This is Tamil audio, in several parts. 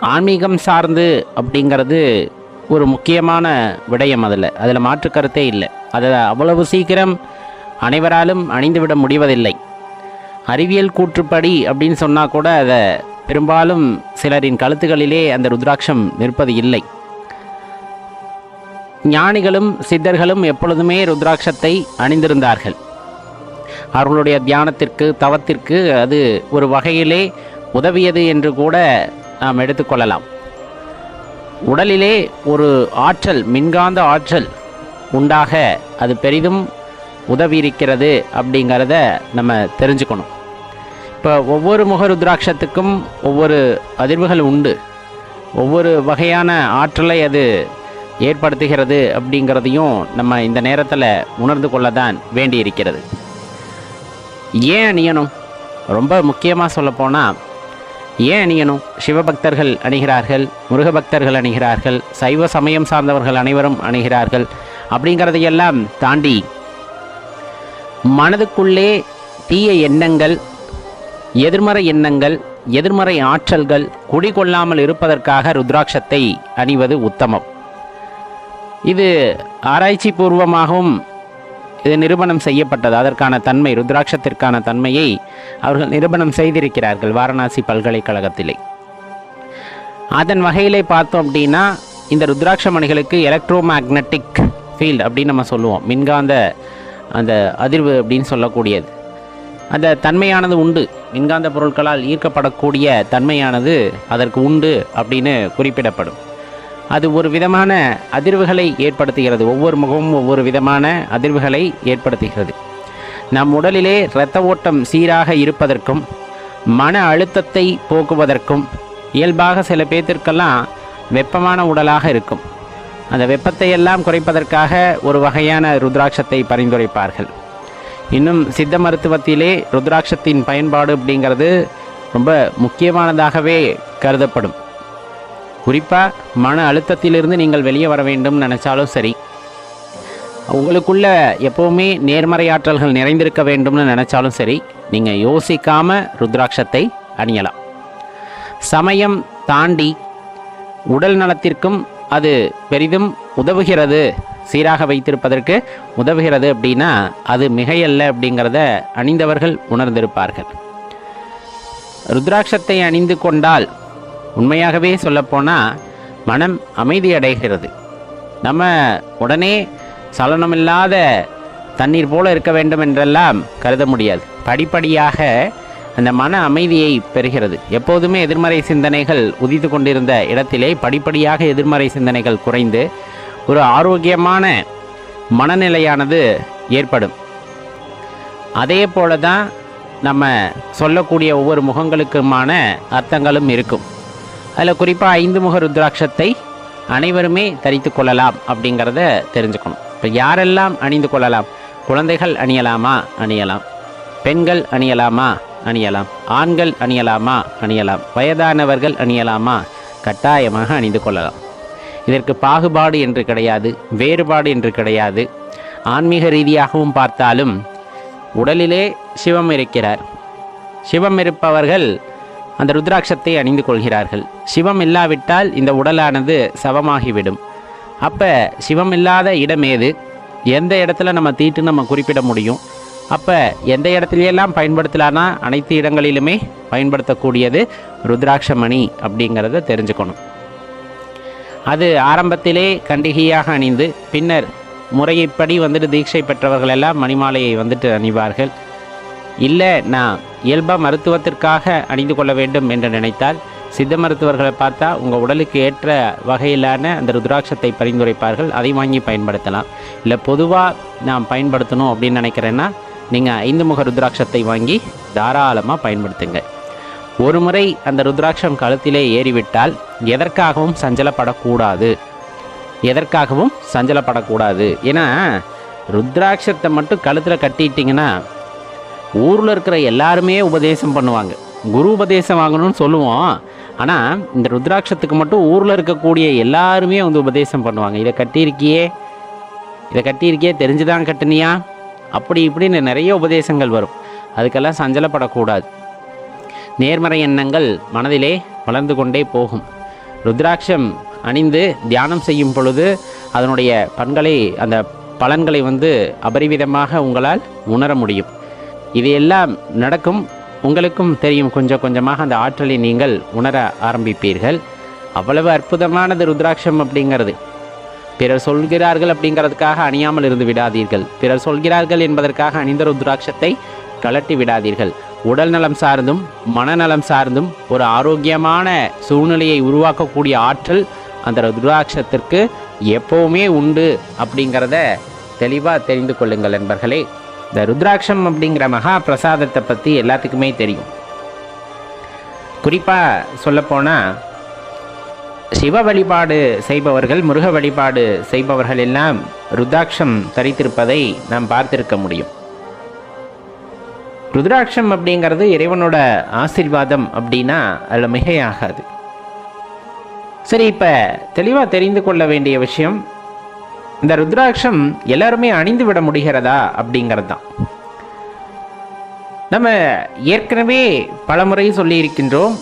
ஆன்மீகம் சார்ந்து அப்படிங்கிறது ஒரு முக்கியமான விடயம் அதில். அதில் மாற்று கருத்தே இல்லை. அதை அவ்வளவு சீக்கிரம் அனைவராலும் அணிந்துவிட முடிவதில்லை. அறிவியல் கூற்றுப்படி அப்படின்னு சொன்னால் கூட அதை பெரும்பாலும் சிலரின் கழுத்துகளிலே அந்த ருத்ராட்சம் நிற்பது இல்லை. ஞானிகளும் சித்தர்களும் எப்பொழுதுமே ருத்ராட்சத்தை அணிந்திருந்தார்கள். அவர்களுடைய தியானத்திற்கு தவத்திற்கு அது ஒரு வகையிலே உதவியது என்று கூட நாம் எடுத்துக்கொள்ளலாம் உடலிலே ஒரு ஆற்றல் மின்காந்த ஆற்றல் உண்டாக அது பெரிதும் உதவி இருக்கிறது அப்படிங்கிறத நம்ம தெரிஞ்சுக்கணும். இப்போ ஒவ்வொரு முகருத்ராட்சத்துக்கும் ஒவ்வொரு அதிர்வுகள் உண்டு. ஒவ்வொரு வகையான ஆற்றலை அது ஏற்படுத்துகிறது அப்படிங்கிறதையும் நம்ம இந்த நேரத்தில் உணர்ந்து கொள்ள தான் வேண்டியிருக்கிறது. ஏன் அணியணும்? ரொம்ப முக்கியமாக சொல்லப்போனால் ஏன் அணியணும்? சிவபக்தர்கள் அணிகிறார்கள் முருகபக்தர்கள் அணிகிறார்கள் சைவ சமயம் சார்ந்தவர்கள் அனைவரும் அணிகிறார்கள் அப்படிங்கிறதையெல்லாம் தாண்டி மனதுக்குள்ளே தீய எண்ணங்கள் எதிர்மறை எண்ணங்கள் எதிர்மறை ஆற்றல்கள் குடிகொள்ளாமல் இருப்பதற்காக ருத்ராட்சத்தை அணிவது உத்தமம். இது ஆராய்ச்சி பூர்வமாகவும் இது நிரூபணம் செய்யப்பட்டது. அதற்கான தன்மை ருத்ராட்சத்திற்கான தன்மையை அவர்கள் நிரூபணம் செய்திருக்கிறார்கள் வாரணாசி பல்கலைக்கழகத்திலே. அதன் வகையிலே பார்த்தோம் அப்படின்னா இந்த ருத்ராட்ச மணிகளுக்கு எலக்ட்ரோ மேக்னட்டிக் ஃபீல்டு அப்படின்னு நம்ம சொல்லுவோம். மின்காந்த அந்த அதிர்வு அப்படின்னு சொல்லக்கூடியது. அந்த தன்மையானது உண்டு. மின்காந்த பொருட்களால் ஈர்க்கப்படக்கூடிய தன்மையானது அதற்கு உண்டு அப்படின்னு குறிப்பிடப்படும். அது ஒரு விதமான அதிர்வுகளை ஏற்படுத்துகிறது. ஒவ்வொரு முகமும் ஒவ்வொரு விதமான அதிர்வுகளை ஏற்படுத்துகிறது. நம் உடலிலே இரத்த ஓட்டம் சீராக இருப்பதற்கும் மன அழுத்தத்தை போக்குவதற்கும் இயல்பாக சில பேத்திற்கெல்லாம் வெப்பமான உடலாக இருக்கும். அந்த வெப்பத்தை எல்லாம் குறைப்பதற்காக ஒரு வகையான ருத்ராட்சத்தை பரிந்துரைப்பார்கள். இன்னும் சித்த மருத்துவத்திலே ருத்ராட்சத்தின் பயன்பாடு அப்படிங்கிறது ரொம்ப முக்கியமானதாகவே கருதப்படும். குறிப்பாக மன அழுத்தத்திலிருந்து நீங்கள் வெளியே வர வேண்டும் நினச்சாலும் சரி. உங்களுக்குள்ள எப்போவுமே நேர்மறையாற்றல்கள் நிறைந்திருக்க வேண்டும்னு நினச்சாலும் சரி நீங்கள் யோசிக்காமல் ருத்ராட்சத்தை அணியலாம். சமயம் தாண்டி உடல் நலத்திற்கும் அது பெரிதும் உதவுகிறது. சீராக வைத்திருப்பதற்கு உதவுகிறது அப்படின்னா அது மிகையல்ல அப்படிங்கிறத அணிந்தவர்கள் உணர்ந்திருப்பார்கள். ருத்ராட்சத்தை அணிந்து கொண்டால் உண்மையாகவே சொல்லப்போனால் மனம் அமைதி அடைகிறது நம்ம உடனே சலனமில்லாத தண்ணீர் போல இருக்க வேண்டும் என்றெல்லாம் கருத முடியாது. படிப்படியாக அந்த மன அமைதியை பெறுகிறது. எப்போதுமே எதிர்மறை சிந்தனைகள் உதித்து கொண்டிருந்த இடத்திலே படிப்படியாக எதிர்மறை சிந்தனைகள் குறைந்து ஒரு ஆரோக்கியமான மனநிலையானது ஏற்படும். அதே போல தான் நம்ம சொல்லக்கூடிய ஒவ்வொரு முகங்களுக்குமான அர்த்தங்களும் இருக்கும். அதில் குறிப்பாக ஐந்து முக ருத்ராட்சத்தை அனைவருமே தரித்து கொள்ளலாம் அப்படிங்கிறத தெரிஞ்சுக்கணும். இப்போ யாரெல்லாம் அணிந்து கொள்ளலாம்? குழந்தைகள் அணியலாமா? அணியலாம். பெண்கள் அணியலாமா? அணியலாம். ஆண்கள் அணியலாமா? அணியலாம். வயதானவர்கள் அணியலாமா? கட்டாயமாக அணிந்து கொள்ளலாம். இதற்கு பாகுபாடு என்று கிடையாது வேறுபாடு என்று கிடையாது. ஆன்மீக ரீதியாகவும் பார்த்தாலும் உடலிலே சிவம் இருக்கிறார். சிவம் இருப்பவர்கள் அந்த ருத்ராட்சத்தை அணிந்து கொள்கிறார்கள். சிவம் இல்லாவிட்டால் இந்த உடலானது சவமாகிவிடும். அப்போ சிவம் இல்லாத இடம் ஏது? எந்த இடத்துல நம்ம தீட்டு நம்ம குறிப்பிட முடியும். அப்போ எந்த இடத்துலையெல்லாம் பயன்படுத்தலான்னா அனைத்து இடங்களிலுமே பயன்படுத்தக்கூடியது ருத்ராட்சமணி அப்படிங்கிறத தெரிஞ்சுக்கணும். அது ஆரம்பத்திலே கண்டிகையாக அணிந்து பின்னர் முறையைப்படி வந்துட்டு தீட்சை பெற்றவர்கள் எல்லாம் மணிமாலையை வந்துட்டு அணிவார்கள். இல்லை நான் இயல்பாக மருத்துவத்திற்காக அணிந்து கொள்ள வேண்டும் என்று நினைத்தால் சித்த மருத்துவர்களை பார்த்தா உங்கள் உடலுக்கு ஏற்ற வகையிலான அந்த ருத்ராட்சத்தை பரிந்துரைப்பார்கள். அதை வாங்கி பயன்படுத்தலாம். இல்லை பொதுவாக நாம் பயன்படுத்தணும் அப்படின்னு நினைக்கிறேன்னா நீங்கள் ஐந்து முக ருத்ராட்சத்தை வாங்கி தாராளமாக பயன்படுத்துங்க. ஒரு முறை அந்த ருத்ராட்சம் கழுத்திலே ஏறிவிட்டால் எதற்காகவும் சஞ்சலப்படக்கூடாது. எதற்காகவும் சஞ்சலப்படக்கூடாது. ஏன்னா ருத்ராட்சத்தை மட்டும் கழுத்தில் கட்டிட்டிங்கன்னா ஊரில் இருக்கிற எல்லாருமே உபதேசம் பண்ணுவாங்க. குரு உபதேசம் வாங்கணும்னு சொல்லுவோம். ஆனால் இந்த ருத்ராட்சத்துக்கு மட்டும் ஊரில் இருக்கக்கூடிய எல்லாருமே வந்து உபதேசம் பண்ணுவாங்க. இதை கட்டியிருக்கியே? இதை கட்டியிருக்கியே? தெரிஞ்சுதான் கட்டினியா? அப்படி இப்படின்னு நிறைய உபதேசங்கள் வரும். அதுக்கெல்லாம் சஞ்சலப்படக்கூடாது. நேர்மறை எண்ணங்கள் மனதிலே வளர்ந்து கொண்டே போகும். ருத்ராட்சம் அணிந்து தியானம் செய்யும் பொழுது அதனுடைய பண்களை அந்த பலன்களை வந்து அபரிவிதமாக உங்களால் உணர முடியும். இது எல்லாம் நடக்கும். உங்களுக்கும் தெரியும் கொஞ்சம் கொஞ்சமாக அந்த ஆற்றலை நீங்கள் உணர ஆரம்பிப்பீர்கள். அவ்வளவு அற்புதமானது ருத்ராட்சம் அப்படிங்கிறது. பிறர் சொல்கிறார்கள் அப்படிங்கிறதுக்காக அணியாமல் இருந்து விடாதீர்கள். பிறர் சொல்கிறார்கள் என்பதற்காக அணிந்த ருத்ராட்சத்தை கலட்டி விடாதீர்கள். உடல் நலம் சார்ந்தும் மனநலம் சார்ந்தும் ஒரு ஆரோக்கியமான சூழ்நிலையை உருவாக்கக்கூடிய ஆற்றல் அந்த ருத்ராட்சத்திற்கு எப்போவுமே உண்டு அப்படிங்கிறத தெளிவாக தெரிந்து கொள்ளுங்கள் நண்பர்களே. இந்த ருத்ராட்சம் அப்படிங்கிற மகா பிரசாதத்தை பற்றி எல்லாத்துக்குமே தெரியும். குறிப்பாக சொல்லப்போனால் சிவ வழிபாடு செய்பவர்கள் முருக வழிபாடு செய்பவர்கள் எல்லாம் ருத்ராட்சம் தரித்திருப்பதை நாம் பார்த்திருக்க முடியும். ருத்ராட்சம் அப்படிங்கிறது இறைவனோட ஆசீர்வாதம் அப்படின்னா அதில் மிகையாகாது. சரி இப்போ தெளிவாக தெரிந்து கொள்ள வேண்டிய விஷயம் இந்த ருத்ராட்சம் எல்லாருமே அணிந்து விட முடிகிறதா? அப்படிங்கிறது தான் நம்ம ஏற்கனவே பலமுறை சொல்லியிருக்கின்றோம்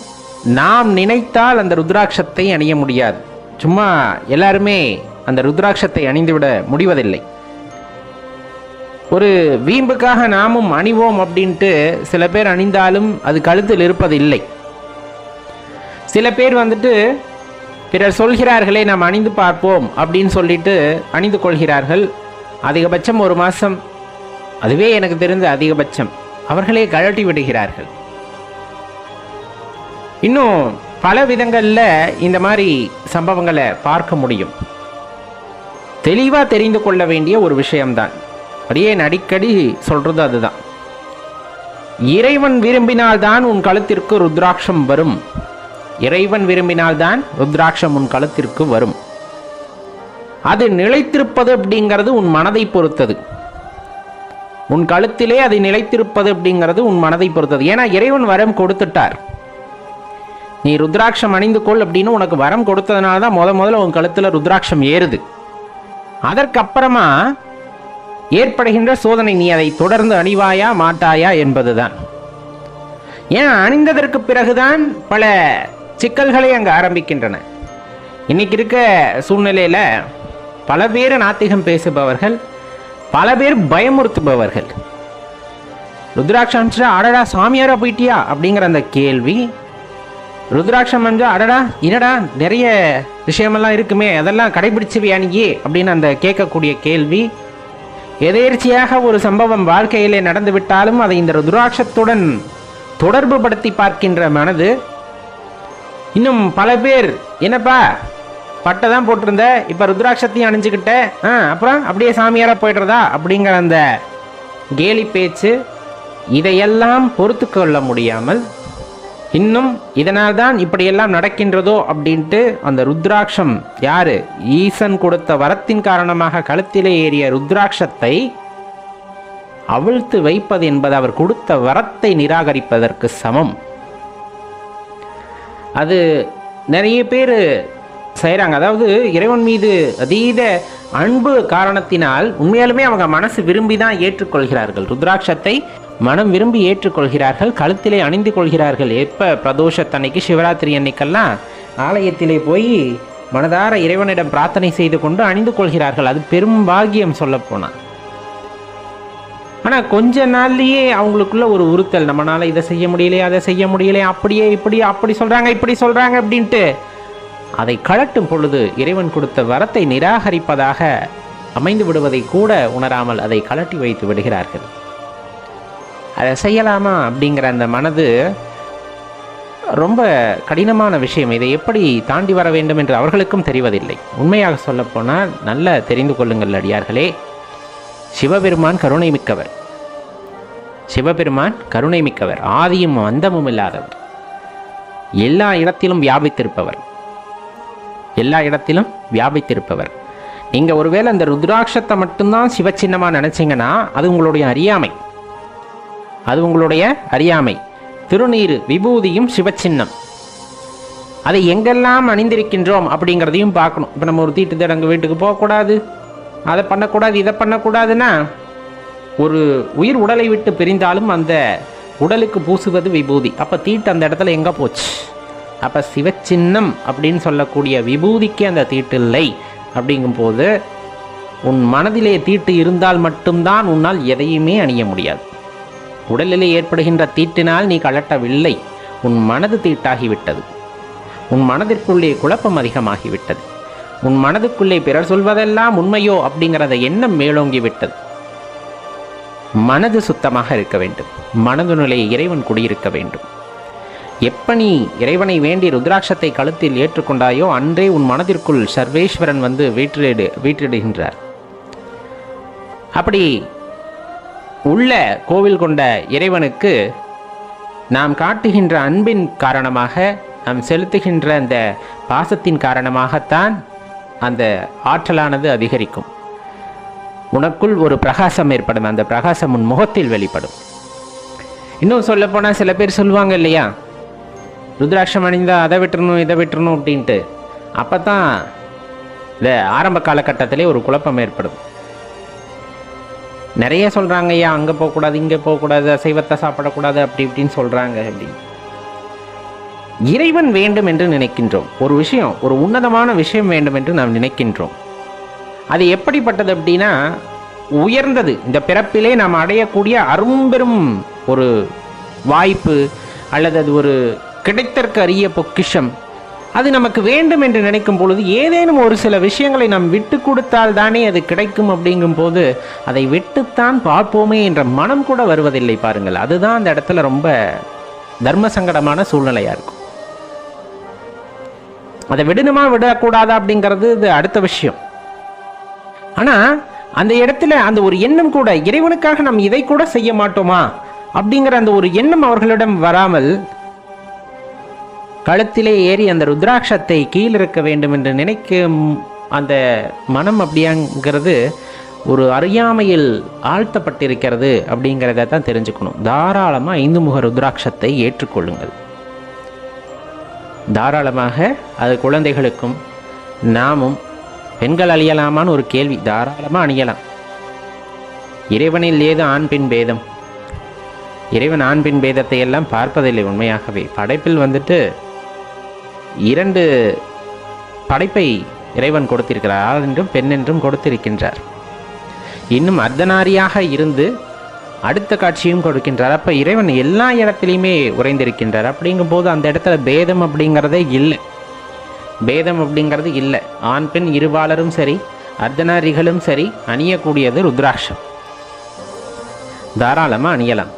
நாம் நினைத்தால் அந்த ருத்ராட்சத்தை அணிய முடியாது. சும்மா எல்லாருமே அந்த ருத்ராட்சத்தை அணிந்துவிட முடிவதில்லை. ஒரு வீம்புக்காக நாமும் அணிவோம் அப்படின்ட்டு சில பேர் அணிந்தாலும் அது கழுத்தில் இருப்பதில்லை. சில பேர் வந்துட்டு பிறர் சொல்கிறார்களே நாம் அணிந்து பார்ப்போம் அப்படின்னு சொல்லிட்டு அணிந்து கொள்கிறார்கள். அதிகபட்சம் ஒரு மாதம் அதுவே எனக்கு தெரிந்த அதிகபட்சம். அவர்களே கழட்டி விடுகிறார்கள். இன்னும் பல விதங்களில் இந்த மாதிரி சம்பவங்களை பார்க்க முடியும். தெளிவாக தெரிந்து கொள்ள வேண்டிய ஒரு விஷயம்தான். அப்படியே அடிக்கடி சொல்றது அதுதான். இறைவன் விரும்பினால்தான் உன் கழுத்திற்கு ருத்ராட்சம் வரும். இறைவன் விரும்பினால்தான் ருத்ராட்சம் உன் கழுத்திற்கு வரும். அது நிலைத்திருப்பது அப்படிங்கிறது உன் மனதை பொறுத்தது. உன் கழுத்திலே அது நிலைத்திருப்பது அப்படிங்கிறது உன் மனதை பொறுத்தது. ஏன்னா இறைவன் வரம் கொடுத்துட்டார். நீ ருத்ராட்சம் அணிந்து கொள் அப்படின்னு உனக்கு வரம் கொடுத்ததுனால தான் முத முதல்ல உன் கழுத்தில் ருத்ராட்சம் ஏறுது. அதற்கப்புறமா ஏற்படுகின்ற சோதனை நீ அதை தொடர்ந்து அணிவாயா மாட்டாயா என்பதுதான். ஏன் அணிந்ததற்கு பிறகுதான் பல சிக்கல்களை அங்கே ஆரம்பிக்கின்றன. இன்னைக்கு இருக்க சூழ்நிலையில் பல பேர் நாத்திகம் பேசுபவர்கள் பல பேர் பயமுறுத்துபவர்கள். ருத்ராட்சம் அணிச்சா அடடா சாமியாரா போயிட்டியா? அப்படிங்கிற அந்த கேள்வி ருத்ராட்சம் அணிஞ்சா அடடா என்னடா நிறைய விஷயமெல்லாம் இருக்குமே அதெல்லாம் கடைபிடிச்சவையா நீயே அப்படின்னு அந்த கேட்கக்கூடிய கேள்வி எதேர்ச்சியாக ஒரு சம்பவம் வாழ்க்கையிலே நடந்துவிட்டாலும் அதை இந்த ருத்ராட்சத்துடன் தொடர்பு படுத்தி பார்க்கின்ற மனது இன்னும் பல பேர். என்னப்பா? பட்டை தான் போட்டிருந்த. இப்போ ருத்ராட்சத்தையும் அணிஞ்சுக்கிட்ட. ஆ அப்புறம் அப்படியே சாமியாராக போயிடுறதா? அப்படிங்கிற அந்த கேலி பேச்சு இதையெல்லாம் பொறுத்து கொள்ள முடியாமல் இன்னும் இதனால் தான் இப்படியெல்லாம் நடக்கின்றதோ அப்படின்ட்டு அந்த ருத்ராட்சம் யாரு? ஈசன் கொடுத்த வரத்தின் காரணமாக கழுத்திலே ஏறிய ருத்ராட்சத்தை அவிழ்த்து வைப்பது என்பது அவர் கொடுத்த வரத்தை நிராகரிப்பதற்கு சமம். அது நிறைய பேர் செய்கிறாங்க அதாவது இறைவன் மீது அதீத அன்பு காரணத்தினால் உண்மையாலுமே அவங்க மனசு விரும்பி தான் ஏற்றுக்கொள்கிறார்கள். ருத்ராட்சத்தை மனம் விரும்பி ஏற்றுக்கொள்கிறார்கள். கழுத்திலே அணிந்து கொள்கிறார்கள். எப்போ? பிரதோஷத்தன்னைக்கு சிவராத்திரி அன்னைக்கெல்லாம் ஆலயத்திலே போய் மனதார இறைவனிடம் பிரார்த்தனை செய்து கொண்டு அணிந்து கொள்கிறார்கள். அது பெரும் பாகியம் சொல்லப்போனால் ஆனால் கொஞ்ச நாள்லயே அவங்களுக்குள்ள ஒரு உறுத்தல். நம்மளால் இதை செய்ய முடியலையே அதை செய்ய முடியலையே அப்படியே இப்படி அப்படி சொல்றாங்க இப்படி சொல்றாங்க அப்படின்ட்டு. அதை கழட்டும் பொழுது இறைவன் கொடுத்த வரத்தை நிராகரிப்பதாக அமைந்து விடுவதை கூட உணராமல் அதை கலட்டி வைத்து விடுகிறார்கள். அதை செய்யலாமா அப்படிங்கிற அந்த மனது ரொம்ப கடினமான விஷயம். இதை எப்படி தாண்டி வர வேண்டும் என்று அவர்களுக்கும் தெரிவதில்லை. உண்மையாக சொல்லப்போனால் நல்ல தெரிந்து கொள்ளுங்கள் அடியார்களே. சிவபெருமான் கருணை மிக்கவர் சிவபெருமான் கருணை மிக்கவர் ஆதியும் அந்தமும் இல்லாதவர். எல்லா இடத்திலும் வியாபித்திருப்பவர். எல்லா இடத்திலும் வியாபித்திருப்பவர். நீங்கள் ஒருவேளை அந்த ருத்ராட்சத்தை மட்டும்தான் சிவச்சின்னமாக நினச்சிங்கன்னா அது உங்களுடைய அறியாமை. அது உங்களுடைய அறியாமை. திருநீர் விபூதியும் சிவச்சின்னம். அதை எங்கெல்லாம் அணிந்திருக்கின்றோம் அப்படிங்கிறதையும் பார்க்கணும். இப்போ நம்ம ஒரு தீட்டு தடங்கு வீட்டுக்கு போகக்கூடாது. அதை பண்ணக்கூடாது இதை பண்ணக்கூடாதுன்னா ஒரு உயிர் உடலை விட்டு பிரிந்தாலும் அந்த உடலுக்கு பூசுவது விபூதி. அப்போ தீட்டு அந்த இடத்துல எங்கே போச்சு? அப்போ சிவச்சின்னம் அப்படின்னு சொல்லக்கூடிய விபூதிக்கு அந்த தீட்டு இல்லை. அப்படிங்கும்போது உன் மனதிலே தீட்டு இருந்தால் மட்டும்தான் உன்னால் எதையுமே அணிய முடியாது. உடலிலே ஏற்படுகின்ற தீட்டினால் நீ கலட்டவில்லை. உன் மனது தீட்டாகிவிட்டது. உன் மனதிற்குள்ளே குழப்பம் அதிகமாகிவிட்டது. உன் மனதுக்குள்ளே பிறர் சொல்வதெல்லாம் உண்மையோ அப்படிங்கிறத எண்ணம் மேலோங்கி விட்டது மனது சுத்தமாக இருக்க வேண்டும். மனது நிலை இறைவன் குடியிருக்க வேண்டும். எப்ப நீ இறைவனை வேண்டி ருத்ராட்சத்தை கழுத்தில் ஏற்றுக்கொண்டாயோ அன்றே உன் மனதிற்குள் சர்வேஸ்வரன் வந்து வீற்றிடு வீற்றிடுகின்றார். அப்படி உள்ள கோவில் கொண்ட இறைவனுக்கு நாம் காட்டுகின்ற அன்பின் காரணமாக நாம் செலுத்துகின்ற அந்த பாசத்தின் காரணமாகத்தான் அந்த ஆற்றலானது அதிகரிக்கும். உனக்குள் ஒரு பிரகாசம் ஏற்படும். அந்த பிரகாசம் உன் முகத்தில் வெளிப்படும். இன்னும் சொல்லப்போனால் சில பேர் சொல்லுவாங்க இல்லையா? ருத்ராட்சம் அணிந்தா அதை விட்டுறணும் இதை விட்டுறணும் அப்படின்ட்டு. அப்போ தான் இந்த ஆரம்ப காலகட்டத்திலே ஒரு குழப்பம் ஏற்படும். நிறைய சொல்கிறாங்க ஐயா அங்கே போகக்கூடாது இங்கே போகக்கூடாது அசைவத்தை சாப்பிடக்கூடாது அப்படி இப்படின்னு சொல்கிறாங்க அப்படின்னு. இறைவன் வேண்டும் என்று நினைக்கின்றோம். ஒரு விஷயம் ஒரு உன்னதமான விஷயம் வேண்டும் என்று நாம் நினைக்கின்றோம். அது எப்படிப்பட்டது அப்படின்னா உயர்ந்தது. இந்த பிறப்பிலே நாம் அடையக்கூடிய அரும்பெரும் ஒரு வாய்ப்பு அல்லது அது ஒரு கிடைத்தற்கு அரிய பொக்கிஷம். அது நமக்கு வேண்டும் என்று நினைக்கும் பொழுது ஏதேனும் ஒரு சில விஷயங்களை நாம் விட்டு கொடுத்தால் தானே அது கிடைக்கும் அப்படிங்கும் போது அதை விட்டுத்தான் பார்ப்போமே என்ற மனம் கூட வருவதில்லை பாருங்கள். அதுதான் அந்த இடத்துல ரொம்ப தர்ம சங்கடமான சூழ்நிலையாக இருக்கும். அதை விடணுமா விடக்கூடாதா அப்படிங்கிறது இது அடுத்த விஷயம். ஆனா அந்த இடத்துல அந்த ஒரு எண்ணம் கூட இறைவனுக்காக நாம் இதை கூட செய்ய மாட்டோமா? அப்படிங்கிற அந்த ஒரு எண்ணம் அவர்களிடம் வராமல் கழுத்திலே ஏறி அந்த ருத்ராட்சத்தை கீழிருக்க வேண்டும் என்று நினைக்கும் அந்த மனம் அப்படியாங்கிறது ஒரு அறியாமையில் ஆழ்த்தப்பட்டிருக்கிறது அப்படிங்கிறத தான் தெரிஞ்சுக்கணும். தாராளமாக ஐந்து முக ருத்ராட்சத்தை ஏற்றுக்கொள்ளுங்கள். தாராளமாக அது குழந்தைகளுக்கும் நாமும் பெண்கள் அழியலாமான்னு ஒரு கேள்வி. தாராளமாக அணியலாம். இறைவனில் ஏது ஆண் பெண் பேதம்? இறைவன் ஆண் பெண் பேதத்தை எல்லாம் பார்ப்பதில்லை உண்மையாகவே. படைப்பில் வந்துட்டு இரண்டு படைப்பை இறைவன் கொடுத்திருக்கிறார். ஆண் என்றும் பெண் என்றும் கொடுத்திருக்கின்றார். இன்னும் அர்த்தநாரியாக இருந்து அடுத்த காட்சியும் கொடுக்கின்றார். அப்போ இறைவன் எல்லா இடத்துலையுமே உறைந்திருக்கின்றார். அப்படிங்கும்போது அந்த இடத்துல பேதம் அப்படிங்கிறதே இல்லை. பேதம் அப்படிங்கிறது இல்லை. ஆண் பெண் இருபாலரும் சரி அர்த்தநாரிகளும் சரி அணியக்கூடியது ருத்ராட்சம். தாராளமாக அணியலாம்.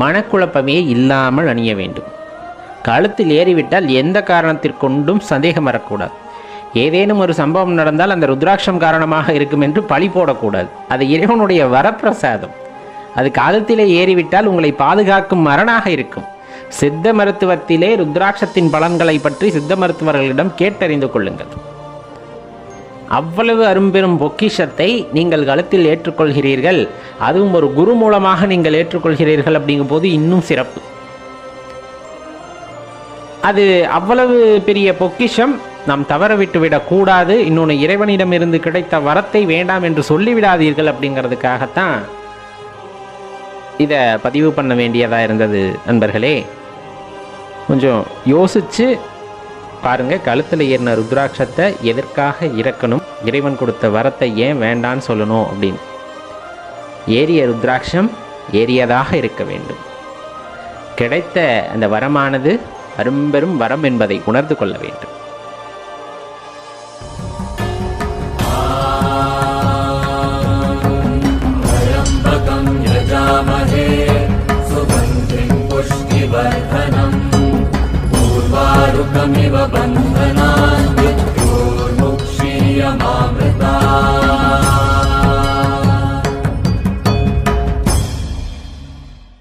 மனக்குழப்பமே இல்லாமல் அணிய வேண்டும். கழுத்தில் ஏறிவிட்டால் எந்த காரணத்திற்கொண்டும் சந்தேகம் வரக்கூடாது. ஏதேனும் ஒரு சம்பவம் நடந்தால் அந்த ருத்ராட்சம் காரணமாக இருக்கும் என்று பழி போடக்கூடாது. அது இறைவனுடைய வரப்பிரசாதம். அது காலத்திலே ஏறிவிட்டால் உங்களை பாதுகாக்கும் மரணாக இருக்கும். சித்த மருத்துவத்திலே ருத்ராட்சத்தின் பலன்களை பற்றி சித்த மருத்துவர்களிடம் கேட்டறிந்து கொள்ளுங்கள். அவ்வளவு அரும்பெரும் பொக்கிஷத்தை நீங்கள் கழுத்தில் ஏற்றுக்கொள்கிறீர்கள். அதுவும் ஒரு குரு மூலமாக நீங்கள் ஏற்றுக்கொள்கிறீர்கள் அப்படிங்கும் போது இன்னும் சிறப்பு. அது அவ்வளவு பெரிய பொக்கிஷம் நாம் தவற இன்னொன்று இறைவனிடமிருந்து கிடைத்த வரத்தை வேண்டாம் என்று சொல்லிவிடாதீர்கள் அப்படிங்கிறதுக்காகத்தான் இதை பதிவு பண்ண வேண்டியதாக இருந்தது நண்பர்களே. கொஞ்சம் யோசித்து பாருங்க கழுத்தில் ஏறின ருத்ராட்சத்தை எதற்காக இறக்கணும்? இறைவன் கொடுத்த வரத்தை ஏன் வேண்டான்னு சொல்லணும் அப்படின்னு. ஏறிய ருத்ராட்சம் ஏறியதாக இருக்க வேண்டும். கிடைத்த அந்த வரமானது அரும்பெரும் வரம் என்பதை உணர்ந்து கொள்ள வேண்டும். बन्धनम् पूर्वारुकमिव बन्धनान् मृत्यो